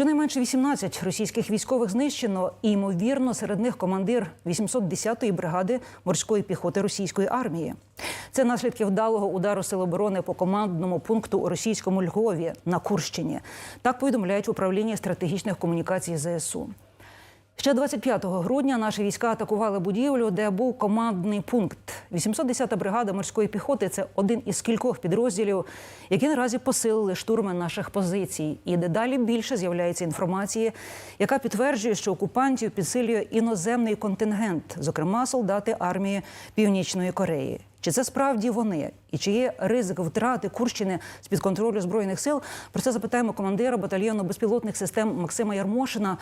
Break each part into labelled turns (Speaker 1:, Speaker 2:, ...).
Speaker 1: Щонайменше 18 російських військових знищено, і ймовірно, серед них командир 810-ї бригади морської піхоти російської армії. Це наслідки вдалого удару сил оборони по командному пункту у російському Львові на Курщині. Так повідомляють в управлінні стратегічних комунікацій ЗСУ. Ще 25 грудня наші війська атакували будівлю, де був командний пункт. 810-та бригада морської піхоти це один із кількох підрозділів, які наразі посилили штурми наших позицій. І дедалі більше з'являється інформації, яка підтверджує, що окупантів підсилює іноземний контингент, зокрема солдати армії Північної Кореї. Чи це справді вони? І чи є ризик втрати Курщини з під контролю збройних сил? Про це запитаємо командира батальйону безпілотних систем Максима Ярмошина.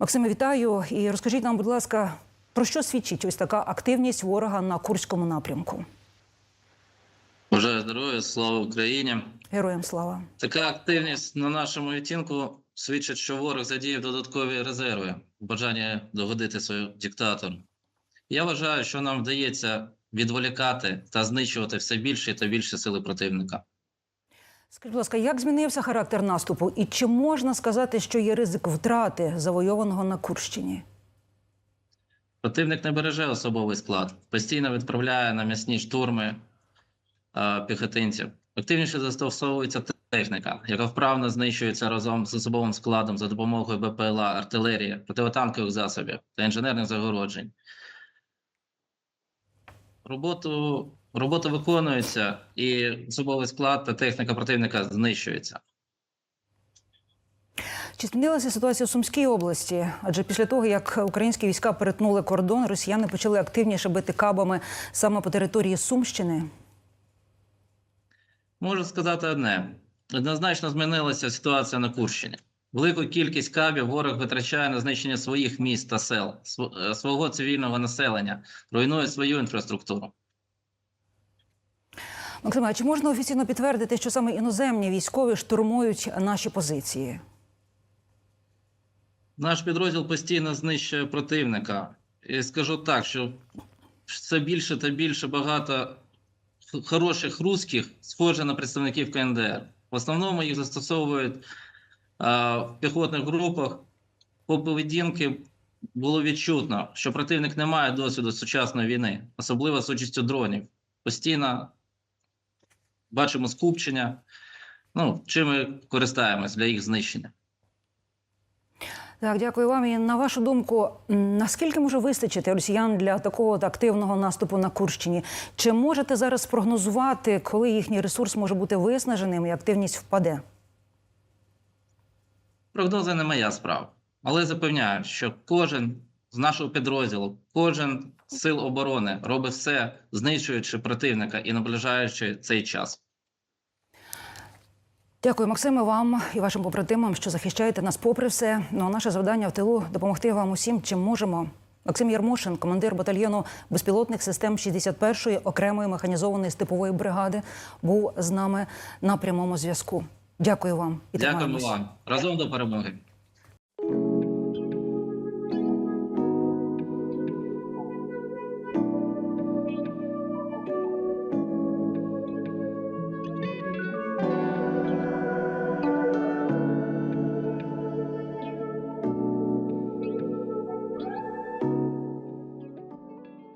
Speaker 1: Максиме, вітаю і розкажіть нам, будь ласка, про що свідчить ось така активність ворога на Курському напрямку?
Speaker 2: Бажаю здоров'я, слава Україні.
Speaker 1: Героям слава.
Speaker 2: Така активність на нашому відтінку свідчить, що ворог задіяв додаткові резерви в бажанні догодити свою диктатору. Я вважаю, що нам вдається відволікати та знищувати все більше та більше сили противника.
Speaker 1: Скажіть, будь ласка, як змінився характер наступу, і чи можна сказати, що є ризик втрати завойованого на Курщині?
Speaker 2: Противник не береже особовий склад, постійно відправляє на м'ясні штурми а, піхотинців. Активніше застосовується техніка, яка вправно знищується разом з особовим складом за допомогою БПЛА, артилерії, противотанкових засобів та інженерних загороджень. Роботу, робота виконується, і особовий склад та техніка противника знищується.
Speaker 1: Чи змінилася ситуація у Сумській області? Адже після того, як українські війська перетнули кордон, росіяни почали активніше бити кабами саме по території Сумщини.
Speaker 2: Можу сказати одне: однозначно змінилася ситуація на Курщині. Велику кількість кабів ворог витрачає на знищення своїх міст та сел, е, свого цивільного населення, руйнує свою інфраструктуру.
Speaker 1: Максиме, а чи можна офіційно підтвердити, що саме іноземні військові штурмують наші позиції?
Speaker 2: Наш підрозділ постійно знищує противника. І скажу так, що все більше та більше багато хороших русських схоже на представників КНДР. В основному їх застосовують а, в піхотних групах. По поведінки було відчутно, що противник не має досвіду сучасної війни, особливо з участю дронів. Постійно бачимо скупчення. Ну, чим ми користаємось для їх знищення.
Speaker 1: Так, дякую вам. І на вашу думку, наскільки може вистачити росіян для такого активного наступу на Курщині? Чи можете зараз спрогнозувати, коли їхній ресурс може бути виснаженим і активність впаде?
Speaker 2: Прогнози не моя справа, але запевняю, що кожен з нашого підрозділу, кожен сил оборони робить все, знищуючи противника і наближаючи цей час.
Speaker 1: Дякую, Максиме, вам і вашим побратимам, що захищаєте нас попри все. Ну а наше завдання в тилу допомогти вам усім, чим можемо. Максим Ярмошин, командир батальйону безпілотних систем 61-ї окремої механізованої степової бригади, був з нами на прямому зв'язку. Дякую вам і
Speaker 2: Дякуємо вам разом до перемоги.